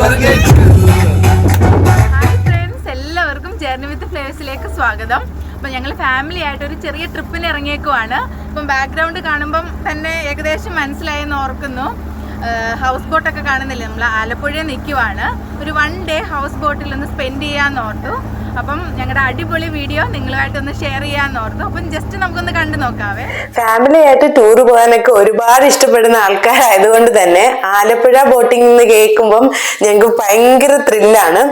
Hi friends എല്ലാവർക്കും journey with ഫ്ലേവേഴ്സിലേക്ക് സ്വാഗതം. അപ്പം ഞങ്ങൾ ഫാമിലി ആയിട്ട് ഒരു ചെറിയ ട്രിപ്പിന് ഇറങ്ങിയേക്കുവാണ്. അപ്പം ബാക്ക്ഗ്രൗണ്ട് കാണുമ്പം തന്നെ ഏകദേശം മനസ്സിലായെന്ന് ഓർക്കുന്നു. ഹൗസ് ബോട്ടൊക്കെ കാണുന്നില്ലേ? നമ്മൾ ആലപ്പുഴയിൽ നിൽക്കുവാണ് ഒരു വൺ ഡേ ഹൗസ് ബോട്ടിൽ ഒന്ന് സ്പെൻഡ് ചെയ്യാമെന്ന് ഓർത്തു. അപ്പം ഞങ്ങളുടെ അടിപൊളി വീഡിയോ നിങ്ങളുമായിട്ടൊന്ന് ഷെയർ ചെയ്യാന്ന് ഓർത്തു. അപ്പം ജസ്റ്റ് നമുക്കൊന്ന് കണ്ടു നോക്കാവേ. ഫാമിലി ആയിട്ട് ടൂർ പോകാനൊക്കെ ഒരുപാട് ഇഷ്ടപ്പെടുന്ന ആൾക്കാരായതുകൊണ്ട് തന്നെ ആലപ്പുഴ ബോട്ടിംഗ് എന്ന് കേൾക്കുമ്പം ഞങ്ങൾക്ക് ഭയങ്കര ത്രില്ലാണ്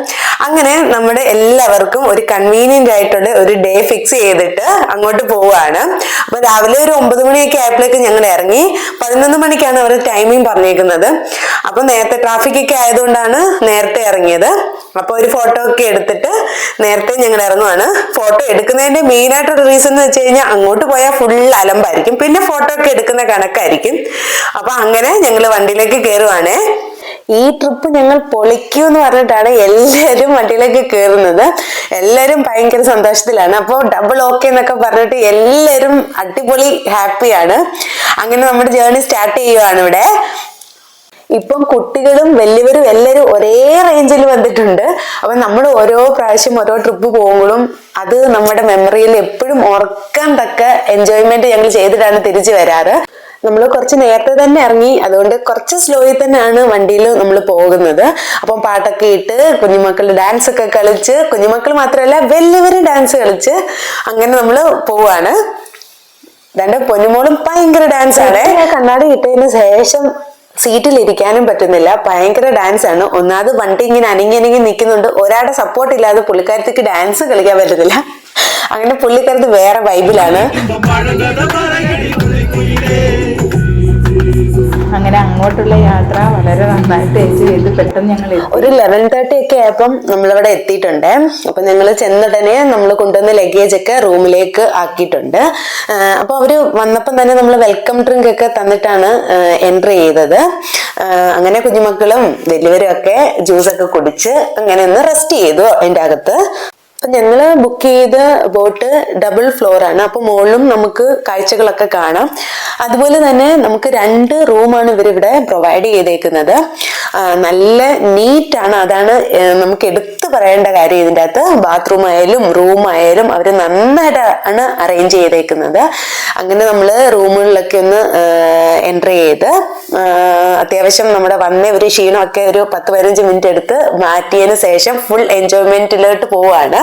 അങ്ങനെ നമ്മുടെ എല്ലാവർക്കും ഒരു കൺവീനിയന്റ് ആയിട്ടുള്ള ഒരു ഡേ ഫിക്സ് ചെയ്തിട്ട് അങ്ങോട്ട് പോവുകയാണ് അപ്പൊ രാവിലെ ഒരു ഒമ്പത് മണിയൊക്കെ ആയപ്പോഴേക്കും ഞങ്ങൾ ഇറങ്ങി. പതിനൊന്ന് മണിക്കാണ് അവർ ടൈമിംഗ് പറഞ്ഞേക്കുന്നത്. അപ്പൊ നേരത്തെ ട്രാഫിക് ഒക്കെ ആയതുകൊണ്ടാണ് നേരത്തെ ഇറങ്ങിയത്. അപ്പൊ ഒരു ഫോട്ടോ ഒക്കെ എടുത്തിട്ട് നേരത്തെ ഞങ്ങൾ ഇറങ്ങുവാണ്. ഫോട്ടോ എടുക്കുന്നതിന്റെ മെയിൻ ആയിട്ടുള്ള റീസൺ എന്ന് വെച്ച് കഴിഞ്ഞാൽ അങ്ങോട്ട് പോയാൽ ഫുൾ അലമ്പായിരിക്കും. പിന്നെ ഫോട്ടോ ഒക്കെ എടുക്കുന്ന കണക്കായിരിക്കും. അപ്പൊ അങ്ങനെ ഞങ്ങൾ വണ്ടിയിലേക്ക് കയറുവാണേ ഈ ട്രിപ്പ് ഞങ്ങൾ പൊളിക്കൂ എന്ന് പറഞ്ഞിട്ടാണ് എല്ലാവരും വണ്ടിയിലേക്ക് കയറുന്നത് എല്ലാവരും ഭയങ്കര സന്തോഷത്തിലാണ്. അപ്പോൾ ഡബിൾ ഓക്കെ എന്നൊക്കെ പറഞ്ഞിട്ട് എല്ലാവരും അടിപൊളി ഹാപ്പിയാണ് അങ്ങനെ നമ്മുടെ ജേർണി സ്റ്റാർട്ട് ചെയ്യുവാണ് ഇവിടെ. ഇപ്പം കുട്ടികളും വലിയവരും എല്ലാവരും ഒരേ റേഞ്ചിൽ വന്നിട്ടുണ്ട്. അപ്പൊ നമ്മൾ ഓരോ പ്രാവശ്യം ഓരോ ട്രിപ്പ് പോകുമ്പോഴും അത് നമ്മുടെ മെമ്മറിയിൽ എപ്പോഴും ഓർക്കാൻ തക്ക എൻജോയ്മെന്റ് ഞങ്ങൾ ചെയ്തിട്ടാണ് തിരിച്ചു വരാറ്. നമ്മൾ കുറച്ച് നേരത്തെ തന്നെ ഇറങ്ങി അതുകൊണ്ട് കുറച്ച് സ്ലോയിൽ തന്നെയാണ് വണ്ടിയിൽ നമ്മൾ പോകുന്നത്. അപ്പം പാട്ടൊക്കെ ഇട്ട് കുഞ്ഞുമക്കൾ ഡാൻസ് ഒക്കെ കളിച്ച് കുഞ്ഞുമക്കൾ മാത്രമല്ല വലിയവരും ഡാൻസ് കളിച്ച് അങ്ങനെ നമ്മൾ പോവാണ്. രണ്ട് പൊന്നുമോളും ഭയങ്കര ഡാൻസ് ആണ്. കണ്ണാടി കിട്ടിയതിന് ശേഷം സീറ്റിൽ ഇരിക്കാനും പറ്റുന്നില്ല. ഭയങ്കര ഡാൻസ് ആണ്. ഒന്നാമത് വണ്ടി ഇങ്ങനെ അനങ്ങി അനങ്ങി നിൽക്കുന്നുണ്ട്. ഒരാളുടെ സപ്പോർട്ട് ഇല്ലാതെ പുള്ളിക്കാരത്തേക്ക് ഡാൻസ് കളിക്കാൻ പറ്റുന്നില്ല. അങ്ങനെ പുള്ളിക്കാരത്ത് വേറെ വൈബിലാണ് അങ്ങനെ അങ്ങോട്ടുള്ള യാത്ര വളരെ നന്നായിട്ട് എൻജോയ് ചെയ്ത് പെട്ടെന്ന് ഞങ്ങൾ ഒരു ലെവൻ തേർട്ടി ഒക്കെ ആയപ്പം നമ്മളിവിടെ എത്തിയിട്ടുണ്ട്. അപ്പൊ ഞങ്ങൾ ചെന്നുടനെ നമ്മൾ കൊണ്ടുവന്ന ലഗേജ് ഒക്കെ റൂമിലേക്ക് ആക്കിയിട്ടുണ്ട്. അപ്പൊ അവർ വന്നപ്പം തന്നെ നമ്മൾ വെൽക്കം ഡ്രിങ്ക് ഒക്കെ തന്നിട്ടാണ് എൻട്രി ചെയ്തത്. അങ്ങനെ കുഞ്ഞുമക്കളും വലിയവരും ഒക്കെ ജ്യൂസ് ഒക്കെ കുടിച്ച് അങ്ങനെ ഒന്ന് റെസ്റ്റ് ചെയ്തു അതിന്റെ അകത്ത്. അപ്പൊ ഞങ്ങൾ ബുക്ക് ചെയ്ത ബോട്ട് ഡബിൾ ഫ്ലോർ ആണ്. അപ്പൊ മുകളിലും നമുക്ക് കാഴ്ചകളൊക്കെ കാണാം. അതുപോലെ തന്നെ നമുക്ക് രണ്ട് റൂമാണ് ഇവരിവിടെ പ്രൊവൈഡ് ചെയ്തേക്കുന്നത്. നല്ല നീറ്റാണ് അതാണ് നമുക്ക് എടുത്തു പറയേണ്ട കാര്യം ഇതിന്റെ അകത്ത്. ബാത്റൂം ആയാലും റൂം ആയാലും അവർ നന്നായിട്ടാണ് അറേഞ്ച് ചെയ്തേക്കുന്നത്. അങ്ങനെ നമ്മൾ റൂമുകളിലൊക്കെ ഒന്ന് എൻട്രി ചെയ്ത് അത്യാവശ്യം നമ്മുടെ വന്ന ഒരു ക്ഷീണമൊക്കെ ഒരു പത്ത് പതിനഞ്ച് മിനിറ്റ് എടുത്ത് മാറ്റിയതിന് ശേഷം ഫുൾ എൻജോയ്മെന്റിലോട്ട് പോവാണ്.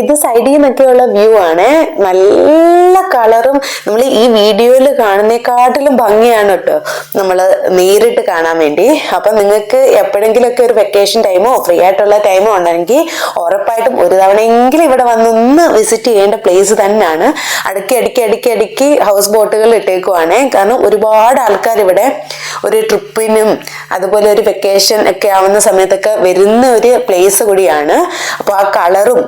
ഇത് സൈഡിൽ നിന്നൊക്കെയുള്ള വ്യൂ ആണ്. നല്ല കളറും നമ്മൾ ഈ വീഡിയോയിൽ കാണുന്നേക്കാട്ടിലും ഭംഗിയാണ് കേട്ടോ നമ്മൾ നേരിട്ട് കാണാൻ വേണ്ടി. അപ്പൊ നിങ്ങൾക്ക് എപ്പോഴെങ്കിലുമൊക്കെ ഒരു വെക്കേഷൻ ടൈമോ ഫ്രീ ആയിട്ടുള്ള ടൈമോ ഉണ്ടെങ്കിൽ ഉറപ്പായിട്ടും ഒരു തവണയെങ്കിലും ഇവിടെ വന്നൊന്ന് വിസിറ്റ് ചെയ്യേണ്ട പ്ലേസ് തന്നെയാണ്. അടുക്കി അടുക്കി അടുക്കി അടുക്കി ഹൗസ് ബോട്ടുകൾ ഇട്ടേക്കുവാണ്. കാരണം ഒരുപാട് ആൾക്കാർ ഇവിടെ ഒരു ട്രിപ്പിനും അതുപോലെ ഒരു വെക്കേഷൻ ഒക്കെ ആവുന്ന സമയത്തൊക്കെ വരുന്ന ഒരു പ്ലേസ് കൂടിയാണ്. അപ്പോൾ ആ കളറും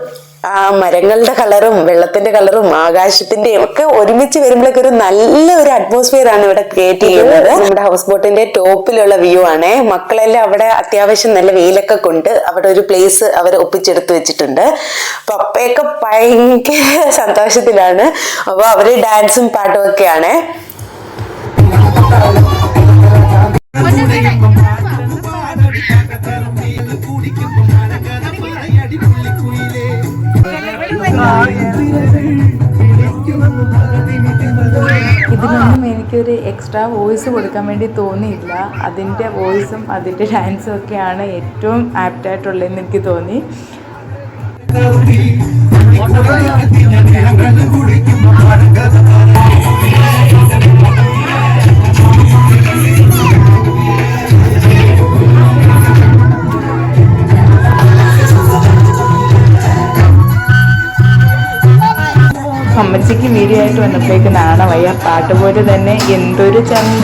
ആ മരങ്ങളുടെ കളറും വെള്ളത്തിന്റെ കളറും ആകാശത്തിന്റെയും ഒക്കെ ഒരുമിച്ച് വരുമ്പോഴേക്കൊരു നല്ല ഒരു അറ്റ്മോസ്ഫിയർ ആണ് ഇവിടെ ക്രിയേറ്റ് ചെയ്യുന്നത്. നമ്മുടെ ഹൗസ് ബോട്ടിന്റെ ടോപ്പിലുള്ള വ്യൂ ആണ്. മക്കളെല്ലാം അവിടെ അത്യാവശ്യം നല്ല വെയിലൊക്കെ കൊണ്ട് അവിടെ ഒരു പ്ലേസ് അവർ ഒപ്പിച്ചെടുത്ത് വെച്ചിട്ടുണ്ട്. പപ്പയൊക്കെ ഭയങ്കര സന്തോഷത്തിലാണ്. അപ്പൊ അവർ ഡാൻസും പാട്ടും ഒക്കെയാണ്. ഇതിനൊന്നും എനിക്കൊരു എക്സ്ട്രാ വോയിസ് കൊടുക്കാൻ വേണ്ടി തോന്നിയില്ല. അതിന്റെ വോയിസും അതിന്റെ ഡാൻസും ഒക്കെയാണ് ഏറ്റവും ആപ്റ്റായിട്ടുള്ളതെന്ന് എനിക്ക് തോന്നി. അമ്മച്ചിക്ക് വീഡിയോ ആയിട്ട് വന്നപ്പോഴേക്ക് നാണവയ്യ പാട്ട് പോലെ തന്നെ എന്തൊരു ചാഹം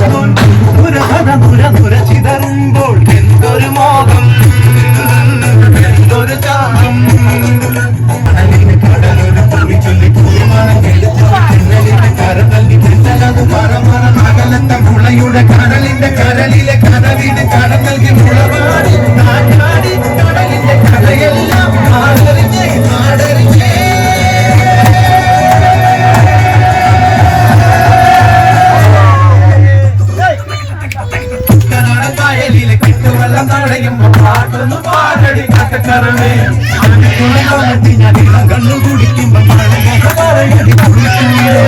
കാക്കക്കറവേ കുളമാട്ടി ഞാൻ കണ്ണു കുടിക്കുമ്പോ പറയടി കുളിക്കുയിലേ.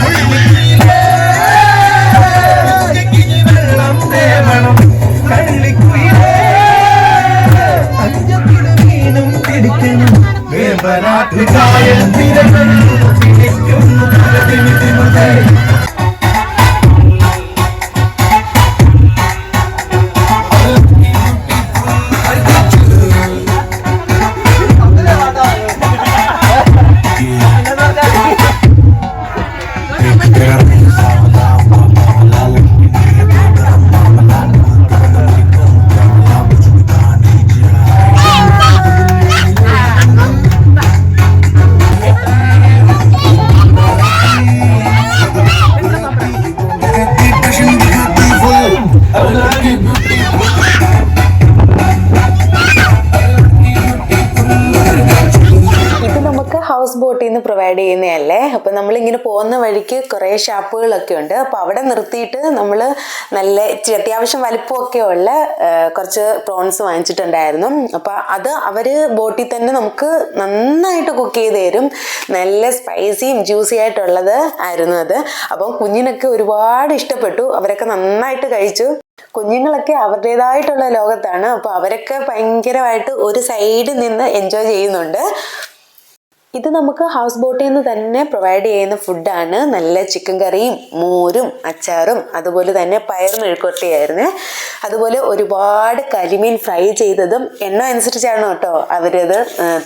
കുളിക്കുയിലേ. ഉച്ചയ്ക്കിനി ഹൗസ് ബോട്ടിൽ നിന്ന് പ്രൊവൈഡ് ചെയ്യുന്നതല്ലേ? അപ്പം നമ്മളിങ്ങനെ പോകുന്ന വഴിക്ക് കുറേ ഷാപ്പുകളൊക്കെ ഉണ്ട്. അപ്പം അവിടെ നിർത്തിയിട്ട് നമ്മൾ നല്ല അത്യാവശ്യം വലിപ്പമൊക്കെ ഉള്ള കുറച്ച് പ്രോൺസ് വാങ്ങിച്ചിട്ടുണ്ടായിരുന്നു. അപ്പം അത് അവർ ബോട്ടിൽ തന്നെ നമുക്ക് നന്നായിട്ട് കുക്ക് ചെയ്ത് തരും. നല്ല സ്പൈസിയും ജ്യൂസി ആയിട്ടുള്ളത് ആയിരുന്നു അത്. അപ്പം കുഞ്ഞിനൊക്കെ ഒരുപാട് ഇഷ്ടപ്പെട്ടു. അവരൊക്കെ നന്നായിട്ട് കഴിച്ചു. കുഞ്ഞുങ്ങളൊക്കെ അവരുടേതായിട്ടുള്ള ലോകത്താണ്. അപ്പോൾ അവരൊക്കെ ഭയങ്കരമായിട്ട് ഒരു സൈഡിൽ നിന്ന് എൻജോയ് ചെയ്യുന്നുണ്ട്. ഇത് നമുക്ക് ഹൗസ് ബോട്ടിൽ നിന്ന് തന്നെ പ്രൊവൈഡ് ചെയ്യുന്ന ഫുഡാണ് നല്ല ചിക്കൻ കറിയും മോരും അച്ചാറും അതുപോലെ തന്നെ പയർ മെഴുക്കുവരട്ടിയായിരുന്നു. അതുപോലെ ഒരുപാട് കരിമീൻ ഫ്രൈ ചെയ്തതും എണ്ണ അനുസരിച്ചാണ് കേട്ടോ അവരത്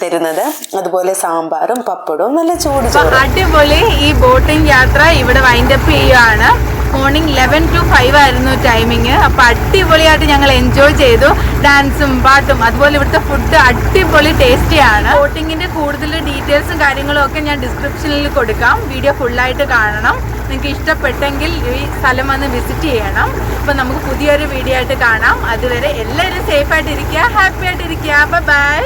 തരുന്നത്. അതുപോലെ സാമ്പാറും പപ്പടവും നല്ല ചൂട് അടിപൊളി ഈ ബോട്ടിംഗ് യാത്ര ഇവിടെ വൈൻഡപ്പ് ചെയ്യുകയാണ് മോർണിംഗ് ലെവൻ ടു ഫൈവ് ആയിരുന്നു ടൈമിങ് അപ്പൊ അടിപൊളിയായിട്ട് ഞങ്ങൾ എൻജോയ് ചെയ്തു. ഡാൻസും പാട്ടും അതുപോലെ ഇവിടുത്തെ ഫുഡ് അടിപൊളി ടേസ്റ്റിയാണ് ബോട്ടിങ്ങിന്റെ കൂടുതൽ ഡീറ്റെയിൽസും കാര്യങ്ങളും ഒക്കെ ഞാൻ ഡിസ്ക്രിപ്ഷനിൽ കൊടുക്കാം. വീഡിയോ ഫുള്ളായിട്ട് കാണണം. നിങ്ങൾക്ക് ഇഷ്ടപ്പെട്ടെങ്കിൽ ഈ സ്ഥലം വന്ന് വിസിറ്റ് ചെയ്യണം. അപ്പൊ നമുക്ക് പുതിയൊരു വീഡിയോ ആയിട്ട് കാണാം. അതുവരെ എല്ലാവരും സേഫ് ആയിട്ടിരിക്കുക ഹാപ്പി ആയിട്ടിരിക്കുക ബൈ